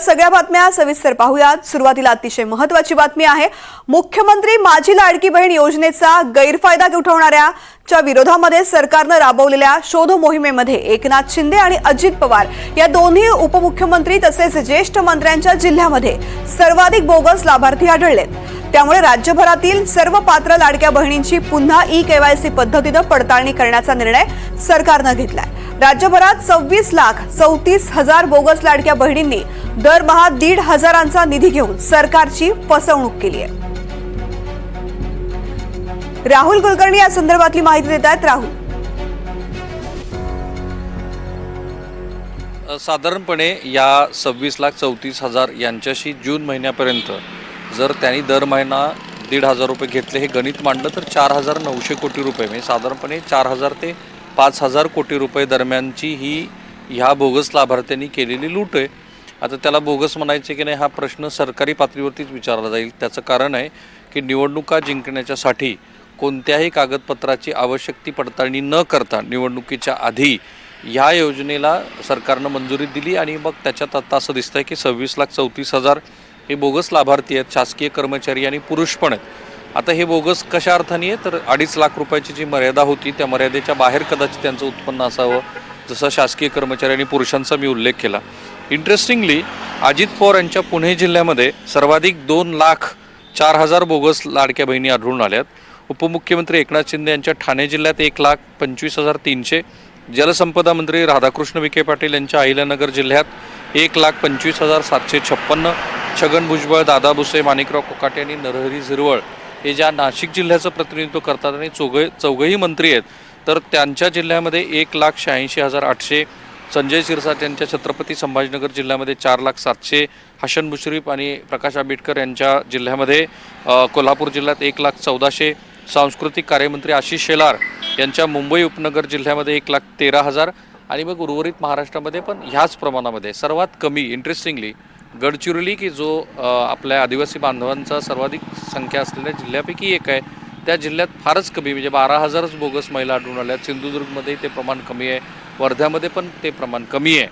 सगळ्या बातम्या सविस्तर पाहूयात. सुरुवातीला अतिशय महत्वाची बातमी आहे. मुख्यमंत्री माझी लाडकी बहीण योजनेचा गैरफायदा उठवणाऱ्या च्या विरोधामध्ये सरकारनं राबवलेल्या शोध मोहिमेमध्ये एकनाथ शिंदे आणि अजित पवार या दोन्ही उपमुख्यमंत्री तसेच ज्येष्ठ मंत्र्यांच्या जिल्ह्यामध्ये सर्वाधिक बोगस लाभार्थी आढळलेत. त्यामुळे राज्यभरातील सर्व पात्र लाडक्या बहिणींची पुन्हा ई केवायसी पद्धतीनं पडताळणी करण्याचा निर्णय सरकारनं घेतलाय. राज्यभरात सव्वीस लाख चौतीस हजार बोगस लाडक्या बहिणींनी दरमहा दीड हजारांचा निधी घेऊन सरकारची फसवणूक केली आहे. राहुल कुलकर्णी या संदर्भातली माहिती देत आहेत. राहुल. साधारणपणे या सव्वीस लाख चौतीस हजार यांच्याशी जून महिन्यापर्यंत जर त्यांनी दर महिना दीड हजार रुपये घेतले हे गणित मांडलं तर चार हजार नऊशे कोटी रुपये. म्हणजे साधारणपणे चार हजार ते पाच हजार कोटी रुपये दरम्यानची ही ह्या बोगस लाभार्थ्यांनी केलेली लूट आहे. आता त्याला बोगस म्हणायचे की नाही हा प्रश्न सरकारी पातळीवरतीच विचारला जाईल. त्याचं कारण आहे की निवडणुका जिंकण्याच्यासाठी कोणत्याही कागदपत्राची आवश्यक ती पडताळणी न करता निवडणुकीच्या आधी ह्या योजनेला सरकारनं मंजुरी दिली आणि मग त्याच्यात आता असं दिसतंय की सव्वीस लाख चौतीस हजार हे बोगस लाभार्थी आहेत शासकीय कर्मचारी आणि पुरुष पण आहेत. आता हे बोगस कशा अर्थाने आहे? तर अडीच लाख रुपयाची जी मर्यादा होती त्या मर्यादेच्या बाहेर कदाचित त्यांचं उत्पन्न असावं. जसं शासकीय कर्मचारी आणि पुरुषांचा मी उल्लेख केला. इंटरेस्टिंगली अजित पवार यांच्या पुणे जिल्ह्यामध्ये सर्वाधिक दोन लाख चार हजार बोगस लाडक्या बहिणी आढळून आल्यात. उपमुख्यमंत्री एकनाथ शिंदे यांच्या ठाणे जिल्ह्यात एक लाख पंचवीस हजार तीनशे. जलसंपदा मंत्री राधाकृष्ण विखे पाटील यांच्या अहिल्यानगर जिल्ह्यात एक लाख पंचवीस हजार सातशे छप्पन्न. छगन भुजबळ दादा भुसे माणिकराव कोकाटे आणि नरहरी झिरवळ हे ज्या नाशिक जिल्ह्याचं प्रतिनिधित्व करतात आणि चौघ चौघही मंत्री आहेत तर त्यांच्या जिल्ह्यामध्ये एक लाख शहाऐंशी हजार आठशे संजय शिरसाट यांच्या छत्रपती संभाजीनगर जिल्ह्यामध्ये चार लाख सातशे हसन मुश्रीफ आणि प्रकाश आंबेडकर यांच्या जिल्ह्यामध्ये कोल्हापूर जिल्ह्यात एक लाख चौदाशे सांस्कृतिक कार्यमंत्री आशिष शेलार यांच्या मुंबई उपनगर जिल्ह्यामध्ये एक लाख तेरा हजार आणि मग उर्वरित महाराष्ट्रामध्ये पण ह्याच प्रमाणामध्ये सर्वात कमी इंटरेस्टिंगली गडचिरोली की जो आपल्या आदिवासी बांधवांचा सर्वाधिक संख्या असलेल्या जिल्ह्यापैकी एक आहे. त्या जिल्ह्यात फारच कमी म्हणजे बारा हजारच बोगस महिला आढळून आल्या. सिंधुदुर्गमध्ये ते प्रमाण कमी आहे. वर्ध्यामध्ये पण ते प्रमाण कमी आहे.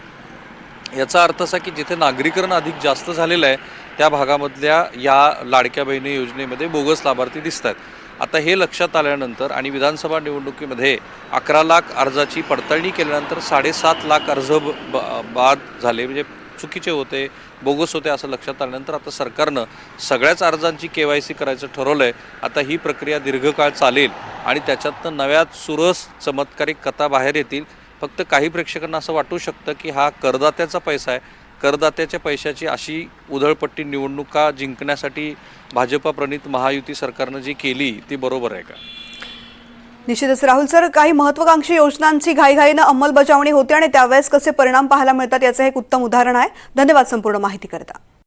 याचा अर्थ असा की जिथे नागरीकरण अधिक जास्त झालेलं आहे त्या भागामधल्या या लाडक्या बहिणी योजनेमध्ये बोगस लाभार्थी दिसत आहेत आता हे लक्षात आल्यानंतर आणि विधानसभा निवडणुकीमध्ये अकरा लाख अर्जाची पडताळणी केल्यानंतर साडेसात लाख अर्ज ब- ब- बाद झाले. म्हणजे चुकीचे होते बोगस होते असं लक्षात आल्यानंतर आता सरकारनं सगळ्याच अर्जांची के वाय सी करायचं ठरवलं आहे आता ही प्रक्रिया दीर्घकाळ चालेल आणि त्याच्यातनं नव्यात सुरस चमत्कारिक कथा बाहेर येतील. फक्त काही प्रेक्षकांना असं वाटू शकतं की हा करदात्याचा पैसा आहे. करदात्याच्या पैशाची अशी उधळपट्टी निवडणुका जिंकण्यासाठी भाजपा प्रणित महायुती सरकारनं जी केली ती बरोबर आहे का? निश्चितच राहुल सर काही महत्वाकांक्षी योजनांची घाईघाईनं अंमलबजावणी होते आणि त्यावेळेस कसे परिणाम पाहायला मिळतात याचं हे एक उत्तम उदाहरण आहे. धन्यवाद संपूर्ण माहिती करता